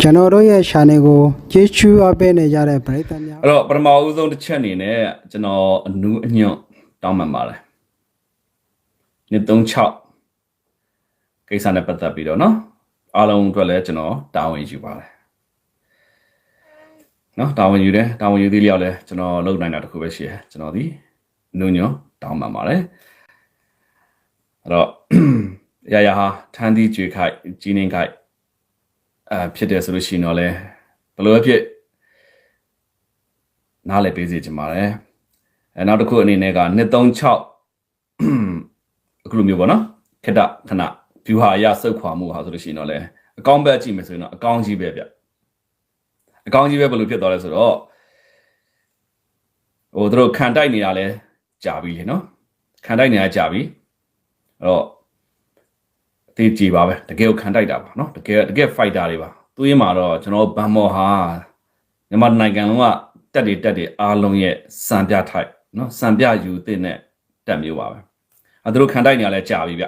ကျွန်တော်တို့ရဲ့ channel ကိုကျေးဇူးအပ်ပေးနေကြတဲ့ပရိသတ်များ အဲ့တော့ပထမဦးဆုံးတစ်ချက်အနေနဲ့ကျွန်တော်အနူးအညွန့်တောင်းပန်ပါတယ်နှစ်36ကိစ္စနဲ့ပတ်သက်ပြီးတော့เนาะအားလုံးအတွက်လည်းကျွန်တော်တာဝန်ယူပါတယ်เนาะတာဝန်ယူတယ်တာဝန်ယူသေးလျောက်လဲကျွန်တော်လုပ်နိုင်တာတစ်ခုပဲရှိတယ်ကျွန်တော်ဒီအနူးညွန့်တောင်းပန်ပါတယ်အဲ့တော့ ရရဟာထန်းသီးကြွေခိုက်ကြီးနေခိုက် အဲဖြစ်တယ်ဆိုလို့ရှိရင်တော့လဲဘယ်လိုပဲဖြစ်နားလည်ပေးစေချင်ပါတယ်အဲနောက်တစ်ခုအနေနဲ့က236အခုလိုမျိုးပေါ့နော်ခက်တခဏ view ဟာအရစုပ်ခွာမှုဟာဆိုလို့ရှိရင်တော့လေအကောင့်ဘက်ကြည့်မယ်ဆိုရင်တော့အကောင့်ကြီးပဲဗျအကောင့်ကြီးပဲဘယ်လိုဖြစ်သွားလဲဆိုတော့ဟိုတို့ခံတိုက်နေတာလဲကြာပြီလေနော်ခံတိုက်နေတာကြာပြီအဲ့တော့ အသေးကြည်ပါပဲတကယ်ကိုခံတိုက်တာပါနော်တကယ်တကယ် fighter တွေပါသူရင်မှာတော့ကျွန်တော်ဘန်မော်ဟာမြန်မာနိုင်ငံလုံးကတက်တွေတက်တွေအားလုံးရဲ့စံပြထိုက်နော်စံပြယူတဲ့နဲ့တက်မျိုးပါပဲအဲသူတို့ခံတိုက်နေရလဲကြာပြီဗျ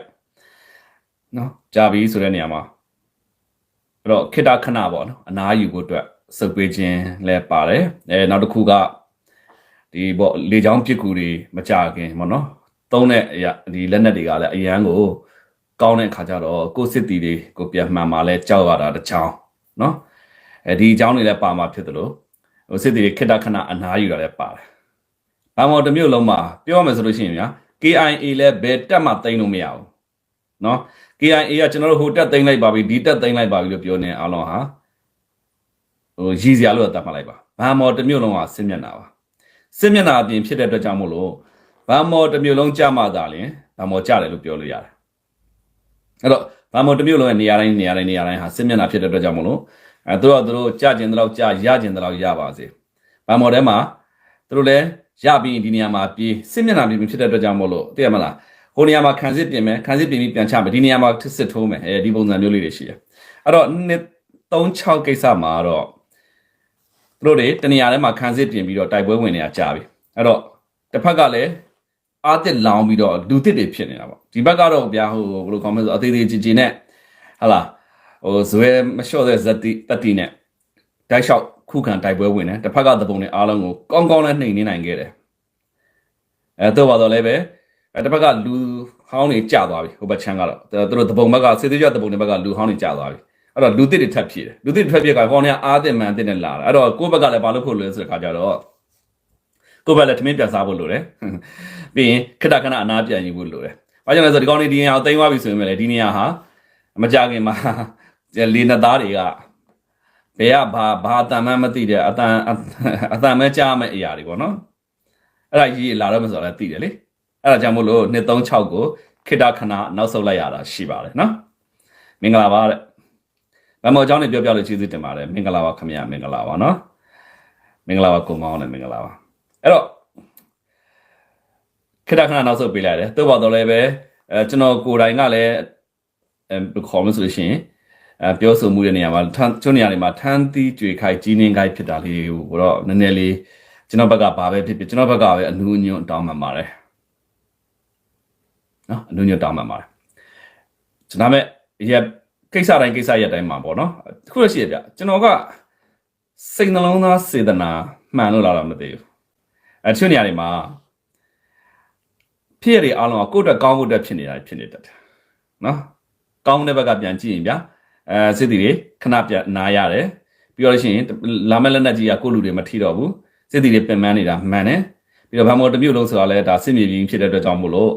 နော်ကြာပြီဆိုတဲ့နေရာမှာအဲ့တော့ခိတခဏပေါ့နော်အနားယူဖို့အတွက်စုပ်ပေးခြင်းလဲပါတယ်အဲနောက်တစ်ခုကဒီပေါ့လေချောင်းပစ်ကူတွေမကြခင်ပေါ့နော်သုံးတဲ့အရာဒီလက်နက်တွေကလည်းအရန်ကို ကောင်းတဲ့အခါကျတော့ကိုယ်စစ်တီတွေကိုပြန်မှန်มาလဲကြောက်ရတာတစ်ချောင်းနော်အဲဒီအကြောင်းတွေလည်းပါမှာဖြစ်တယ်လို့ဟိုစစ်တီတွေခိတခဏအနားယူတာလည်းပါတယ်။ဘာမော်တစ်မျိုးလုံးမှာပြောရမယ်ဆိုလို့ရှိရင်ဗျာ KIA လည်းဘယ်တက်မှသိမ်းလို့မရဘူး။နော် KIA ကကျွန်တော်တို့ဟိုတက်သိမ်းလိုက်ပါပြီဒီတက်သိမ်းလိုက်ပါပြီလို့ပြောနေအားလုံးဟာဟိုရည်စရာလို့သတ်မှတ်လိုက်ပါ။ဘာမော်တစ်မျိုးလုံးကစစ်မျက်နှာပါ။စစ်မျက်နှာအပြင်ဖြစ်တဲ့အတွက်ကြောင့်မို့လို့ဘာမော်တစ်မျိုးလုံးကြမှသာလင်ဘာမော်ကြတယ်လို့ပြောလို့ရတယ်။ အဲ့တော့ဘာမော်တစ်မျိုးလုံးရဲ့နေရာတိုင်းနေရာတိုင်းနေရာတိုင်းဟာစစ်မျက်နှာဖြစ်တဲ့အတွက်ကြောင့်မို့လို့အဲသူတို့ကသူတို့ကြကျင်တဲ့လောက်ကြရကျင်တဲ့လောက်ရပါစေ။ဘာမော်ထဲမှာသူတို့လည်းရပြီးဒီနေရာမှာပြေးစစ်မျက်နှာပြင်ဖြစ်တဲ့အတွက်ကြောင့်မို့လို့သိရမလားဟိုနေရာမှာခံစစ်ပြင်မယ်ခံစစ်ပြင်ပြီးပြန်ချမယ်ဒီနေရာမှာစစ်ထိုးမယ်အဲဒီပုံစံမျိုးလေးတွေရှိတယ်။အဲ့တော့နှစ်36ကိစ္စမှာတော့သူတို့တွေတနေရာထဲမှာခံစစ်ပြင်ပြီးတော့တိုက်ပွဲဝင်နေတာကြာပြီ။အဲ့တော့တစ်ဖက်ကလည်း အာတစ်လောင်းပြီးတော့လူတစ်တွေဖြစ်နေတာပေါ့ဒီဘက်ကတော့ဗျာဟိုဘယ်လိုကောင်းမလဲဆိုအသေးသေးကြည်ကြည်နဲ့ဟလာဟိုဇွဲမလျှော့တဲ့ဇက်တီတက်တီနဲ့တိုက်လျှောက်ခုခံတိုက်ပွဲဝင်တယ်တစ်ဖက်ကသဘုံနဲ့အားလုံးကိုကောင်းကောင်းနဲ့နှိမ်နေနိုင်ခဲ့တယ်အဲတော့ပါတော့လည်းပဲအဲတစ်ဖက်ကလူဟောင်းတွေကြာသွားပြီဟိုဘက်ချမ်းကတော့သူတို့သဘုံဘက်ကစေသေးကြသဘုံတွေဘက်ကလူဟောင်းတွေကြာသွားပြီအဲ့တော့လူတစ်တွေထပ်ဖြည့်တယ်လူတစ်တွေထပ်ဖြည့်ကဟောင်းတွေကအားတင်မှန်တင်နဲ့လာတယ်အဲ့တော့ကိုယ့်ဘက်ကလည်းဘာလို့ဖို့လဲဆိုတဲ့ခါကျတော့ ကိုယ့်ဘက်လည်းထမင်းပြန်စားဖို့လိုတယ်ပြီးရင်ခဏခဏအနာပြန်ယူဖို့လိုတယ်ဘာကြောင့်လဲဆိုတော့ဒီကောင်းနေဒီနေရာကိုတင်သွားပြီဆိုရင်လည်းဒီနေရာဟာမကြခင်မှာလေနသားတွေကဘယ်ကဘာဘာအတန်မှမသိတဲ့အတန်အတန်မဲကြားမဲ့အရာတွေပေါ့နော်အဲ့ဒါကြီးလာတော့မဆိုတော့လည်းသိတယ်လေအဲ့ဒါကြောင့်မို့လို့236ကိုခိတခဏနောက်ဆုတ်လိုက်ရတာရှိပါတယ်နော်မင်္ဂလာပါတဲ့မမော်เจ้าနေပြောပြလို့ကျေးဇူးတင်ပါတယ်မင်္ဂလာပါခင်ဗျာမင်္ဂလာပါနော်မင်္ဂလာပါကိုမောင်နဲ့မင်္ဂလာပါ အဲ့တော့ခိတခဏနောက်ဆုတ်ပေးလိုက်တယ်သို့ပါတော့လည်းပဲအဲကျွန်တော်ကိုယ်တိုင်ကလည်းအဲဘယ်လိုခေါ်မလဲဆိုလို့ရှိရင်အဲပြောဆိုမှုတဲ့နေရာမှာထန်းကျွန်းနေရာတွေမှာထန်းသီးကြွေခိုက်ကြီးနှင်းခိုက်ဖြစ်တာလေးကိုတော့နည်းနည်းလေးကျွန်တော်ဘက်ကဘာပဲဖြစ်ဖြစ်ကျွန်တော်ဘက်ကပဲအနူးအညွန့်တောင်းမှန်ပါတယ်နော်အနူးအညွန့်တောင်းမှန်ပါတယ်ကျွန်တော်မဲ့ရကိစ္စတိုင်းကိစ္စရက်တိုင်းမှာပေါ့နော်တခုလို့ရှိရပြကျွန်တော်ကစိတ်နှလုံးသားစေတနာမှန်လို့လာတော့မသိဘူး အဲတချို့နေရာတွေမှာဖြစ်ရတဲ့အားလုံးကကိုယ့်အတွက်ကောင်းဖို့အတွက်ဖြစ်နေတာဖြစ်နေတတ်တယ်နော်ကောင်းတဲ့ဘက်ကပြန်ကြည့်ရင်ဗျာအဲစစ်တီတွေခဏပြန်နားရတယ်ပြီးတော့လို့ရှိရင်လာမဲ့လက်နက်ကြီးကကိုယ့်လူတွေမထိတော့ဘူးစစ်တီတွေပင်ပန်းနေတာမှန်တယ်ပြီးတော့ဗမာတစ်မျိုးလုံးဆိုတာလဲဒါစစ်မြေပြင်ဖြစ်တဲ့အတွက်ကြောင့်မို့လို့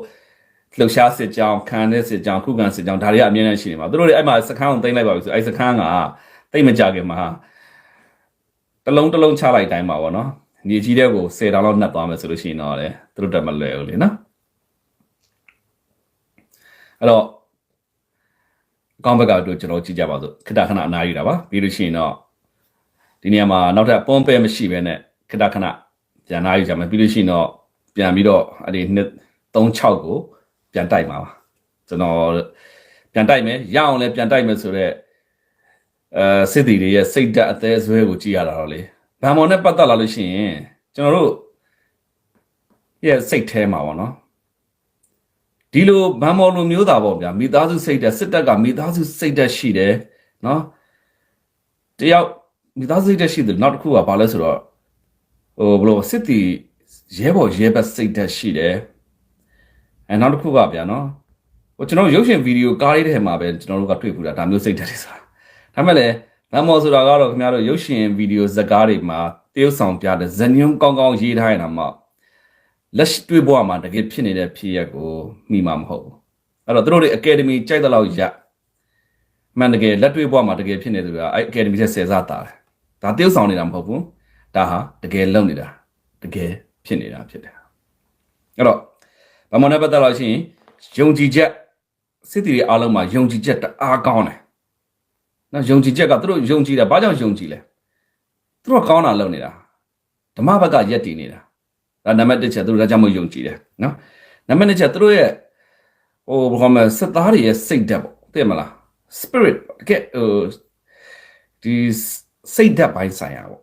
လှုပ်ရှားစစ်ကြောင်းခံတဲ့စစ်ကြောင်းခုခံစစ်ကြောင်းဒါတွေကအမြဲတမ်းရှိနေမှာသူတို့တွေအဲ့မှာစခန်းကိုသိမ်းလိုက်ပါပြီဆိုအဲ့စခန်းကသိမ်းမကြခင်မှာတလုံးတလုံးချလိုက်တိုင်းပါဗောနော် ညီကြီးတဲ့ကို10တောင်လောက်နှက်သွားမယ်ဆိုလို့ရှိရင်တော့လေသူတို့တက်မလွယ်ဘူးလေနော်အဲ့တော့အကောင့်ဘက်ကတို့ကျွန်တော်ကြည့်ကြပါစို့ခဏခဏအနားယူတာပါပြီးလို့ရှိရင်တော့ဒီနေရာမှာနောက်ထပ်ပွန်ပဲမရှိဘဲနဲ့ခဏခဏပြန်နားယူကြမယ်ပြီးလို့ရှိရင်တော့ပြန်ပြီးတော့အဲ့ဒီနှစ်36ကိုပြန်တိုက်မှာပါကျွန်တော်ပြန်တိုက်မယ်ရအောင်လဲပြန်တိုက်မယ်ဆိုတော့အဲစစ်တီတွေရဲ့စိတ်ဓာတ်အသေးဆွဲကိုကြည့်ရတာတော့လေ ဗန်မော်နဲ့ပတ်သက်လာလို့ရှိရင်ကျွန်တော်တို့ရဲ့စိတ်แท้မှာပေါ့နော်ဒီလိုဗန်မော်လိုမျိုးသားပေါ့ဗျာမိသားစုစိတ်ဓာတ်စစ်တပ်ကမိသားစုစိတ်ဓာတ်ရှိတယ်နော်တယောက်မိသားစုစိတ်တက်ရှိတယ်နောက်တစ်ခုကဘာလဲဆိုတော့ဟိုဘယ်လိုစစ်တီရဲဘော်ရဲဘက်စိတ်တက်ရှိတယ်အဲနောက်တစ်ခုကဗျာနော်ဟိုကျွန်တော်တို့ရုပ်ရှင်ဗီဒီယိုကားလေးတွေထဲမှာပဲကျွန်တော်တို့ကတွေ့ဘူးတာဒါမျိုးစိတ်တက်တွေဆိုတာဒါမဲ့လည်း ဗန်မော်ဆိုတာကတော့ခင်ဗျားတို့ရုပ်ရှင်ဗီဒီယိုဇာတ်ကားတွေမှာတရုပ်ဆောင်ပြတဲ့ဇညွန်းကောင်းကောင်းရေးထားရင်တော့မှလက်ရှိတွေ့ဘဝမှာတကယ်ဖြစ်နေတဲ့ဖြစ်ရက်ကိုမိမှာမဟုတ်ဘူးအဲ့တော့သူတို့တွေအကယ်ဒမီကြိုက်တဲ့လောက်ရမှန်တကယ်လက်တွေ့ဘဝမှာတကယ်ဖြစ်နေသူကအဲ့အကယ်ဒမီဆက်ဆယ်စားတာတယ်ဒါတရုပ်ဆောင်နေတာမဟုတ်ဘူးဒါဟာတကယ်လုံနေတာတကယ်ဖြစ်နေတာဖြစ်တယ်အဲ့တော့ဗမာနဲ့ပတ်သက်လို့ရှိရင်ယုံကြည်ချက်စစ်တီတွေအားလုံးမှာယုံကြည်ချက်တအားကောင်းတယ် နော်ယုံကြည်ချက်ကသူတို့ယုံကြည်တယ်ဘာကြောင့်ယုံကြည်လဲသူတို့ကကောင်းတာလုပ်နေတာဓမ္မဘက်ကယက်တည်နေတာဒါနံပါတ်1ချက်သူတို့ကကြောင့်မယုံကြည်တယ်နော်နံပါတ်2ချက်သူတို့ရဲ့ဟိုဘာမှစက်သားတွေရဲ့စိတ်ဓာတ်ပေါ့သိမလား spirit တကယ်ဟိုဒီစိတ်ဓာတ်ပိုင်းဆိုင်ရာပေါ့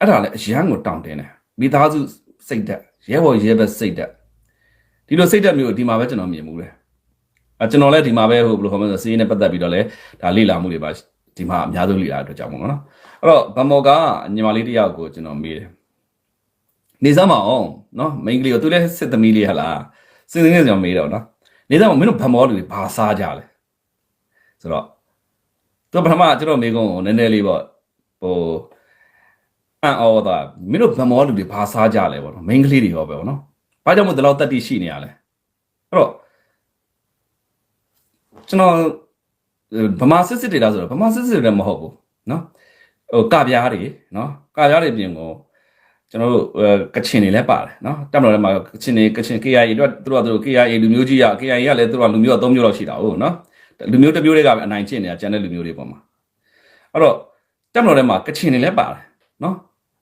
အဲ့ဒါလည်းအရန်ကိုတောင်းတင်းတယ်မိသားစုစိတ်ဓာတ်ရဲဘော်ရဲဘက်စိတ်ဓာတ်ဒီလိုစိတ်ဓာတ်မျိုးဒီမှာပဲကျွန်တော်မြင်မှုတယ်အဲကျွန်တော်လည်းဒီမှာပဲဟိုဘယ်လိုခေါ်မလဲစီးရင်နဲ့ပတ်သက်ပြီးတော့လည်းဒါလေ့လာမှုတွေပါ ဒီမှာအများဆုံးလေ့လာတဲ့အတွက်ကြောင့်မို့လို့နော်အဲ့တော့ဗမော်ကညီမလေးတစ်ယောက်ကိုကျွန်တော်မေးတယ်နေစမ်းမအောင်နော်မိန်းကလေးကိုသူလည်းစစ်သမီးလေးဟလားစဉ်းစဉ်းကျွန်တော်မေးတော့နော်နေစမ်းမအောင်မင်းတို့ဗမော်လူတွေဘာစားကြလဲဆိုတော့သူပထမကျွန်တော်မေးကုန်းကိုနည်းနည်းလေးပေါ့ဟိုအံ့ဩတာမင်းတို့ဗမော်လူတွေဘာစားကြလဲပေါ့နော်မိန်းကလေးတွေရောပဲပေါ့နော်ဘာကြောင့်မို့ဒီလောက်တက်တိရှိနေရလဲအဲ့တော့ကျွန်တော် ဗမာစစ်စစ်တွေလားဆိုတော့ဗမာစစ်စစ်တွေလည်းမဟုတ်ဘူးနော်ဟိုကပြားတွေနော်ကပြားတွေပြင်ကိုကျွန်တော်တို့ကချင်တွေလည်းပါတယ်နော်တက်မတော်ထဲမှာကချင်တွေကချင် KIA တို့သူတို့ကသူတို့ KIA လူမျိုးကြီးရ KIA ကလည်းသူတို့ကလူမျိုးက3မျိုးလောက်ရှိတာဟုတ်နော်လူမျိုးတစ်မျိုးတွေကပဲအနိုင်ကျင့်နေတာကျန်တဲ့လူမျိုးတွေပေါ်မှာအဲ့တော့တက်မတော်ထဲမှာကချင်တွေလည်းပါတယ်နော်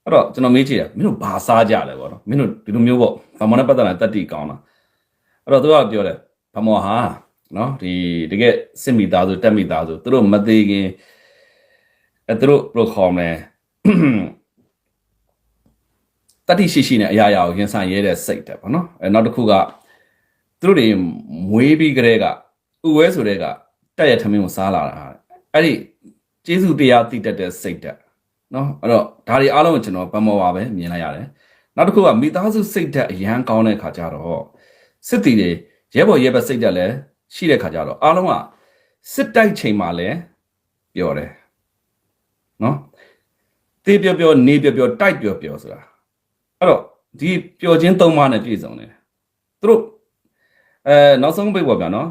အဲ့တော့ကျွန်တော်မေးကြည့်တယ်မင်းတို့ဘာစားကြလဲပေါ့နော်မင်းတို့ဒီလိုမျိုးပေါ့ဗမာနဲ့ပတ်သက်လာတက်တီကောင်းတာအဲ့တော့သူကပြောတယ်ဗမာဟာ နော်ဒီတကယ်စစ်မိသားစုတက်မိသားစုသူတို့မသေးခင်အဲသူတို့ဘယ်လိုခေါ်မလဲတတိရှိရှိနဲ့အရာရာကိုရင်ဆိုင်ရဲတဲ့စိတ်တယ်ပေါ့နော်အဲနောက်တစ်ခုကသူတို့တွေမွေးပြီးကလေးကဥဝဲဆိုတဲ့ကတက်ရထမင်းကိုစားလာတာအဲ့ဒီကျေးဇူးတရားသိတတ်တဲ့စိတ်တက်နော်အဲ့တော့ဒါတွေအားလုံးကိုကျွန်တော်ဗမောပါပဲမြင်လိုက်ရတယ်နောက်တစ်ခုကမိသားစုစိတ်တက်အရန်ကောင်းတဲ့ခါကျတော့စစ်တီတွေရဲဘော်ရဲဘက်စိတ်တက်လည်း ရှိတဲ့ခါကျတော့အားလုံးကစစ်တိုက်ချိန်မှာလည်းပြောတယ်နော်တေးပြောပြောနေပြောပြောတိုက်ပြောပြောဆိုတာအဲ့တော့ဒီပျော်ခြင်းသုံးပါးနဲ့ပြည့်စုံတယ်သူတို့အဲနောက်ဆုံးပိတ်ပေါ်ပြန်နော်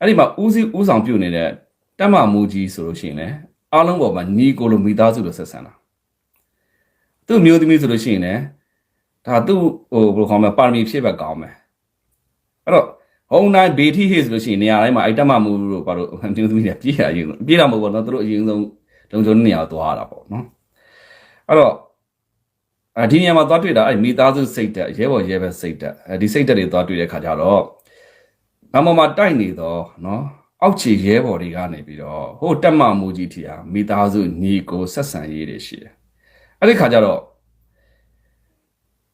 အဲ့ဒီမှာဦးစီးဦးဆောင်ပြုတ်နေတဲ့တက်မမူကြီးဆိုလို့ရှိရင်လည်းအားလုံးပေါ်မှာညီကိုလိုမိသားစုလိုဆက်ဆံတာသူ့မျိုးသမီးဆိုလို့ရှိရင်လည်းဒါသူ့ဟိုဘယ်လိုခေါ်မလဲပါရမီဖြည့်ဘက်ကောင်းမယ်အဲ့တော့ ဟုံတိုင်းဘေထီဟေးဆိုလို့ရှိရင်နေရာတိုင်းမှာအဲ့တက်မမူတို့ဘာလို့မျိုးသမီးတွေပြေးရရင်ပြေးတာမဟုတ်ဘူးနော်သူတို့အရင်ဆုံးတုံချုံနေရာသွားတာပေါ့နော်အဲ့တော့အဒီနေရာမှာသွားတွေ့တာအဲ့မိသားစုစိတ်တက်ရဲဘော်ရဲဘက်စိတ်တက်အဲဒီစိတ်တက်တွေသွားတွေ့တဲ့ခါကျတော့မမမတိုက်နေတော့နော်အောက်ခြေရဲဘော်တွေကနေပြီးတော့ဟိုတက်မမူကြီးထီဟာမိသားစုညီကိုဆက်ဆံရေးတွေရှိတယ်အဲ့ဒီခါကျတော့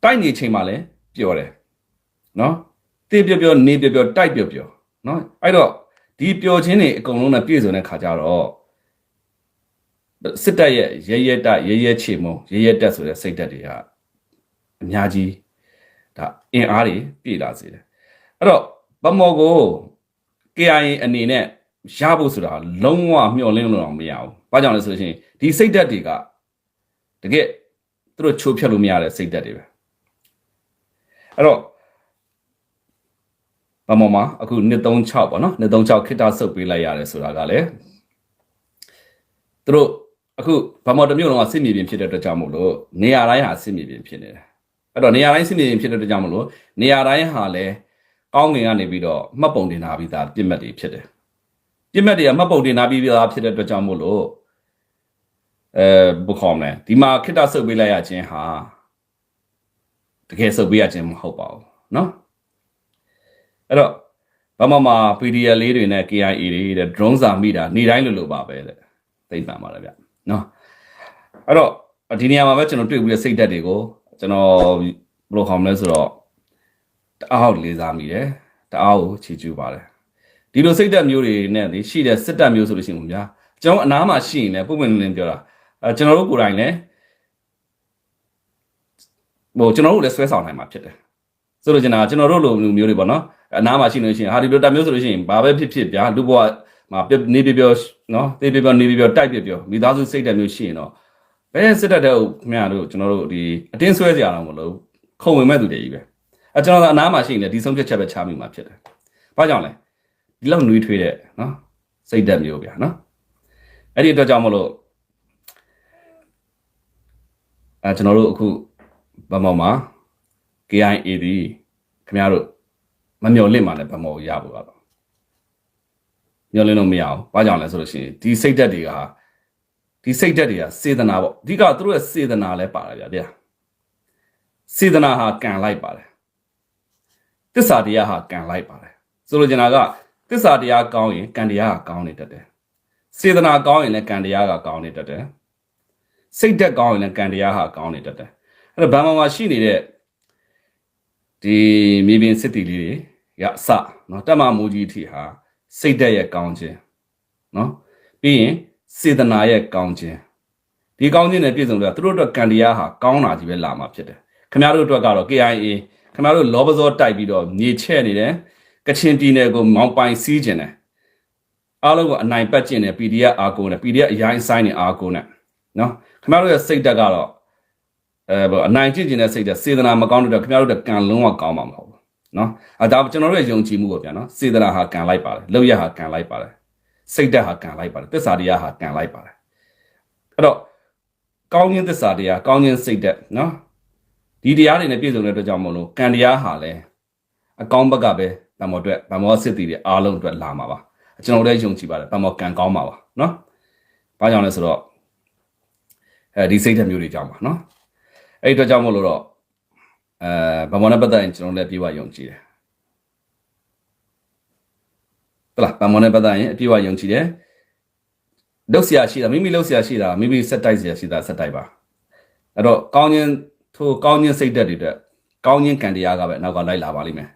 တိုက်နေချိန်မှာလည်းပြောတယ်နော် တေးပြောပြောနေပြောပြောတိုက်ပြောပြောနော်အဲ့တော့ဒီပျော်ခြင်းတွေအကုန်လုံးနဲ့ပြည့်စုံတဲ့ခါကျတော့စစ်တပ်ရဲ့ရဲရဲတက်ရဲရဲချေမုံရဲရဲတက်ဆိုတဲ့စိတ်တက်တွေကအများကြီးဒါအင်အားတွေပြည့်လာစေတယ်အဲ့တော့ဗမော်ကို KIA အနေနဲ့ရဖို့ဆိုတာလုံးဝမျှော်လင့်လို့တော့မရဘူး။ဘာကြောင့်လဲဆိုလို့ရှိရင်ဒီစိတ်ဓာတ်တွေကတကယ်သူတို့ချိုးဖြတ်လို့မရတဲ့စိတ်ဓာတ်တွေပဲ။အဲ့တော့ ဗမော်မှာအခု136ပေါ့နော်136ခိတ္တဆုပ်ပေးလိုက်ရတယ်ဆိုတာကလည်းသူတို့အခုဗမော်တစ်မျိုးလုံးကစစ်မြေပြင်ဖြစ်တဲ့အတွက်ကြောင့်မို့လို့နေရာတိုင်းဟာစစ်မြေပြင်ဖြစ်နေတယ်။အဲ့တော့နေရာတိုင်းစစ်မြေပြင်ဖြစ်တဲ့အတွက်ကြောင့်မို့လို့နေရာတိုင်းဟာလည်းကောင်းငင်ကနေပြီးတော့မှတ်ပုံတင်ထားပြီးသားပြစ်မှတ်တွေဖြစ်တယ်။ပြစ်မှတ်တွေကမှတ်ပုံတင်ထားပြီးသားဖြစ်တဲ့အတွက်ကြောင့်မို့လို့အဲဘုခေါ်မလဲဒီမှာခိတ္တဆုပ်ပေးလိုက်ရခြင်းဟာတကယ်ဆုပ်ပေးရခြင်းမဟုတ်ပါဘူးเนาะ အဲ့တော့ဘာမှမ PDF လေးတွေနဲ့ KIA တွေတဲ့ drone စာမိတာနေတိုင်းလိုလိုပါပဲတဲ့သိမ့်ပါပါလားဗျနော်အဲ့တော့ဒီနေရာမှာပဲကျွန်တော်တွေ့ပြီးတဲ့စိတ်ဓာတ်တွေကိုကျွန်တော်ဘယ်လိုခေါ်မလဲဆိုတော့တအားကိုလေးစားမိတယ်တအားကိုချီးကျူးပါတယ်ဒီလိုစိတ်ဓာတ်မျိုးတွေနဲ့လေရှိတဲ့စစ်တပ်မျိုးဆိုလို့ရှိရင်ဗျာကျွန်တော်အနားမှာရှိရင်လည်းပုံမှန်လင်းပြောတာအဲကျွန်တော်တို့ကိုယ်တိုင်လည်းဟိုကျွန်တော်တို့လည်းဆွဲဆောင်နိုင်မှာဖြစ်တယ် ဆိုလိုချင်တာကကျွန်တော်တို့လိုလူမျိုးတွေပေါ့နော်အနားမှာရှိနေလို့ရှိရင်ဟာဒီလိုတက်မျိုးဆိုလို့ရှိရင်ဘာပဲဖြစ်ဖြစ်ဗျာလူဘဝမှာပြနေပြပြောနော်တေးပြပြောနေပြပြောတိုက်ပြပြောမိသားစုစိတ်ဓာတ်မျိုးရှိရင်တော့ဘယ်စစ်တပ်တဲ့ခင်ဗျားတို့ကျွန်တော်တို့ဒီအတင်းဆွဲစရာတော့မလို့ခုံဝင်မဲ့သူတွေကြီးပဲအဲကျွန်တော်ကအနားမှာရှိရင်လည်းဒီဆုံးဖြတ်ချက်ပဲချမိမှာဖြစ်တယ်ဘာကြောင့်လဲဒီလောက်နှွေးထွေးတဲ့နော်စိတ်ဓာတ်မျိုးဗျာနော်အဲ့ဒီအတွက်ကြောင့်မလို့အဲကျွန်တော်တို့အခုဗမော်မှာ KIA ဒီခင်ဗျားတို့မမျော်လင့်မှလည်းဗမော်ကိုရဖို့ပါတော့မျော်လင့်လို့မရအောင်ဘာကြောင့်လဲဆိုလို့ရှိရင်ဒီစိတ်ဓာတ်တွေကဒီစိတ်ဓာတ်တွေကစေတနာပေါ့အဓိကသူတို့ရဲ့စေတနာလဲပါတယ်ဗျာတရားစေတနာဟာကံလိုက်ပါတယ်တစ္ဆာတရားဟာကံလိုက်ပါတယ်ဆိုလိုချင်တာကတစ္ဆာတရားကောင်းရင်ကံတရားကကောင်းနေတတ်တယ်စေတနာကောင်းရင်လည်းကံတရားကကောင်းနေတတ်တယ်စိတ်ဓာတ်ကောင်းရင်လည်းကံတရားဟာကောင်းနေတတ်တယ်အဲ့တော့ဗမာမှာရှိနေတဲ့ ဒီမြေပြင်စစ်တီလေးတွေရအစနော်တမမူကြီးထီဟာစိတ်ဓာတ်ရဲ့ကောင်းခြင်းနော်ပြီးရင်စေတနာရဲ့ကောင်းခြင်းဒီကောင်းခြင်းနဲ့ပြည့်စုံလို့သူတို့အတွက်ကံတရားဟာကောင်းတာကြီးပဲလာမှာဖြစ်တယ်ခင်ဗျားတို့အတွက်ကတော့ KIA ခင်ဗျားတို့လောဘဇောတိုက်ပြီးတော့မြေချဲ့နေတယ်ကချင်ပြည်နယ်ကိုမောင်းပိုင်စီးခြင်းတယ်အားလုံးကိုအနိုင်ပတ်ကျင်တယ် PDF အာကိုနဲ့ PDF အရင်ဆိုင်နေအာကိုနဲ့နော်ခင်ဗျားတို့ရဲ့စိတ်ဓာတ်ကတော့ အဲဘောအနိုင်ကျင့်ကျင်တဲ့စိတ်ဓာတ်စေတနာမကောင်းတဲ့ခင်ဗျားတို့ကကံလုံးဝကောင်းမှာမဟုတ်ဘူးနော်အဲဒါကျွန်တော်တို့ရဲ့ယုံကြည်မှုပေါ့ဗျာနော်စေတနာဟာကံလိုက်ပါတယ်လောက်ရဟာကံလိုက်ပါတယ်စိတ်ဓာတ်ဟာကံလိုက်ပါတယ်သစ္စာတရားဟာကံလိုက်ပါတယ်အဲ့တော့ကောင်းခြင်းသစ္စာတရားကောင်းခြင်းစိတ်ဓာတ်နော်ဒီတရားတွေနဲ့ပြည့်စုံတဲ့အတွက်ကြောင့်မလို့ကံတရားဟာလည်းအကောင်းဘက်ကပဲဗမောအတွက်ဗမောစစ်တီတွေအားလုံးအတွက်လာမှာပါကျွန်တော်တို့လည်းယုံကြည်ပါတယ်ဗမောကံကောင်းမှာပါနော်ဘာကြောင့်လဲဆိုတော့အဲဒီစိတ်ဓာတ်မျိုးတွေကြောင့်ပါနော် အဲ့ဒီအတွက်ကြောင့်မလို့တော့အဲဗမောနဲ့ပတ်သက်ရင်ကျွန်တော်လည်းပြေဝယုံကြည်တယ်တလားဗမောနဲ့ပတ်သက်ရင်အပြေဝယုံကြည်တယ်လုတ်เสียရှိတာမိမိလုတ်เสียရှိတာမိမိစက်တိုက်เสียရှိတာစက်တိုက်ပါအဲ့တော့ကောင်းခြင်းထိုကောင်းခြင်းစိတ်ဓာတ်တွေအတွက်ကောင်းခြင်းကံတရားကပဲနောက်ကလိုက်လာပါလိမ့်မယ်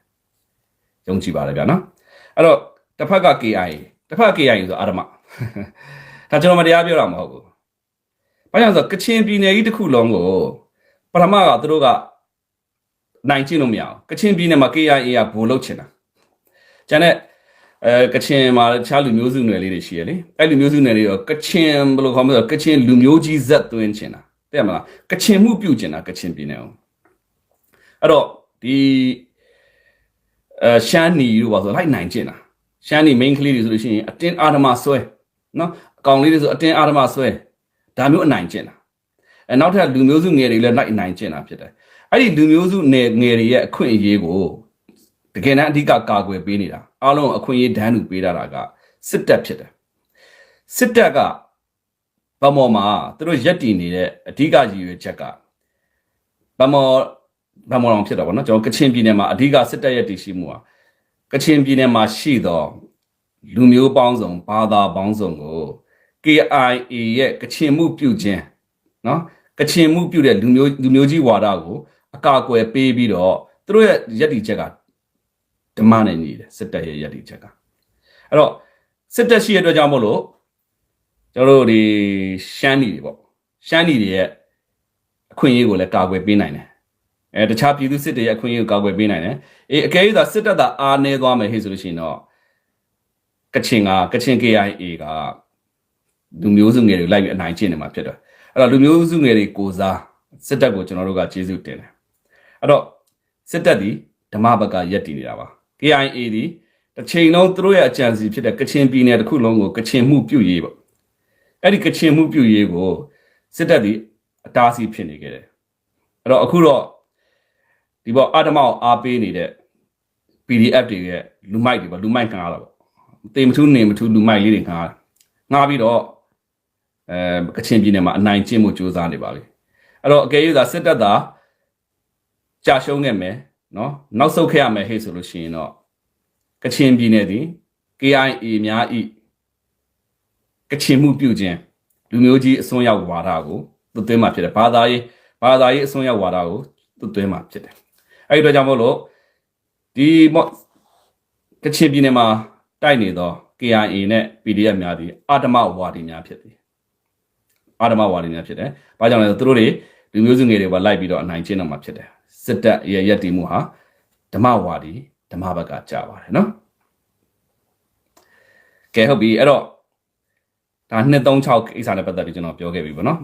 ယုံကြည်ပါတယ်ဗျာနော်အဲ့တော့တစ်ဖက်က KI တစ်ဖက် KI ဆိုအာရမဒါကျွန်တော်မတရားပြောတာမဟုတ်ဘူးဘာကြောင့်ဆိုကချင်ပြည်နယ်ကြီးတစ်ခုလုံးကို ပထမကသူတို့ကနိုင်ကျင့်လို့မရအောင်ကချင်ပြည်နယ်မှာ KIA ကဘိုလ်လုတ်ချင်တာကျန်တဲ့အဲကချင်မှာတခြားလူမျိုးစုနယ်လေးတွေရှိရလေအဲ့လူမျိုးစုနယ်လေးတော့ကချင်ဘယ်လိုခေါ်မလဲကချင်လူမျိုးကြီးဇက်သွင်းချင်တာတဲ့မလားကချင်မှုပြုတ်ချင်တာကချင်ပြည်နယ်အောင်အဲ့တော့ဒီအဲရှမ်းနီတို့ပါဆိုလိုက်နိုင်ကျင်တာရှမ်းနီ main ကလေးတွေဆိုလို့ရှိရင်အတင်းအာဓမဆွဲနော်အကောင်လေးတွေဆိုအတင်းအာဓမဆွဲဒါမျိုးအနိုင်ကျင်တာ အဲနောက်ထပ်လူမျိုးစုငယ်တွေလည်းလိုက်အနိုင်ကျင်တာဖြစ်တယ်အဲ့ဒီလူမျိုးစုငယ်ငယ်တွေရဲ့အခွင့်အရေးကိုတကယ်တမ်းအဓိကကာကွယ်ပေးနေတာအားလုံးအခွင့်အရေးဒန်းလူပေးတာကစစ်တပ်ဖြစ်တယ်စစ်တပ်ကဗမော်မှာသူတို့ရက်တည်နေတဲ့အဓိကရည်ရွယ်ချက်ကဗမော်ဗမော်အောင်ဖြစ်တော့ဗောနော်ကျွန်တော်ကချင်ပြည်နယ်မှာအဓိကစစ်တပ်ရက်တည်ရှိမှုဟာကချင်ပြည်နယ်မှာရှိသောလူမျိုးပေါင်းစုံဘာသာပေါင်းစုံကို KIA ရဲ့ကချင်မှုပြုခြင်းနော် ကချင်မှုပြုတဲ့လူမျိုးလူမျိုးကြီးဝါဒကိုအကာအကွယ်ပေးပြီးတော့သူတို့ရဲ့ရက်တည်ချက်ကဓမ္မနဲ့ညီတယ်စစ်တပ်ရဲ့ရက်တည်ချက်ကအဲ့တော့စစ်တပ်ရှိရတဲ့အတွက်ကြောင့်မို့လို့ကျွန်တော်တို့ဒီရှမ်းနီတွေပေါ့ရှမ်းနီတွေရဲ့အခွင့်အရေးကိုလည်းကာကွယ်ပေးနိုင်တယ်အဲတခြားပြည်သူစစ်တွေရဲ့အခွင့်အရေးကိုကာကွယ်ပေးနိုင်တယ်အေးအကယ်၍သာစစ်တပ်သာအားနည်းသွားမယ်ဟဲ့ဆိုလို့ရှိရင်တော့ကချင်ကကချင် KIA ကလူမျိုးစုငယ်တွေလိုက်ပြီးအနိုင်ကျင့်နေမှာဖြစ်တယ် အဲ့တော့လူမျိုးစုငယ်တွေကိုစားစစ်တပ်ကိုကျွန်တော်တို့ကကျေးဇူးတင်တယ်အဲ့တော့စစ်တပ်ဒီဓမ္မဘက်ကရက်တည်နေတာပါ KIA ဒီတစ်ချိန်လုံးသူတို့ရဲ့အကြံစီဖြစ်တဲ့ကချင်ပြည်နယ်တစ်ခုလုံးကိုကချင်မှုပြုတ်ရေးပေါ့အဲ့ဒီကချင်မှုပြုတ်ရေးကိုစစ်တပ်ဒီအတားအဆီးဖြစ်နေခဲ့တယ်အဲ့တော့အခုတော့ဒီပေါ့အဓမ္မကိုအားပေးနေတဲ့ PDF တွေရဲ့လူမိုက်တွေပေါ့လူမိုက်ခံရတာပေါ့တေမထူးနေမထူးလူမိုက်လေးတွေခံရတာငားပြီးတော့ အဲကချင်ပြည်နယ်မှာအနိုင်ကျင့်မှုစ조사နေပါပြီအဲ့တော့အကယ်၍သာစစ်တပ်သာကြာရှုံးခဲ့မယ်နော်နောက်ဆုတ်ခဲ့ရမယ်ဟဲ့ဆိုလို့ရှိရင်တော့ကချင်ပြည်နယ်ဒီ KIA များဤကချင်မှုပြုခြင်းလူမျိုးကြီးအစွန်းရောက်ဝါဒကိုသူသွင်းมาဖြစ်တယ်ဘာသာရေးဘာသာရေးအစွန်းရောက်ဝါဒကိုသူသွင်းมาဖြစ်တယ်အဲ့ဒီတော့ကြောင့်မို့လို့ဒီမော့ကချင်ပြည်နယ်မှာတိုက်နေသော KIA နဲ့ PDF များသည်အာဓမဝါဒီများဖြစ်သည် အာဓမဝါဒီများဖြစ်တယ်။ဘာကြောင့်လဲဆိုသူတို့တွေလူမျိုးစုငယ်တွေပါလိုက်ပြီးတော့အနိုင်ကျင့်တော့မှာဖြစ်တယ်။စစ်တပ်ရဲ့ရက်တီမှုဟာဓမ္မဝါဒီဓမ္မဘက်ကကြာပါတယ်နော်။ကဲဟုတ်ပြီအဲ့တော့ဒါ236ကိစ္စနဲ့ပတ်သက်ပြီးကျွန်တော်ပြောခဲ့ပြီပေါ့နော်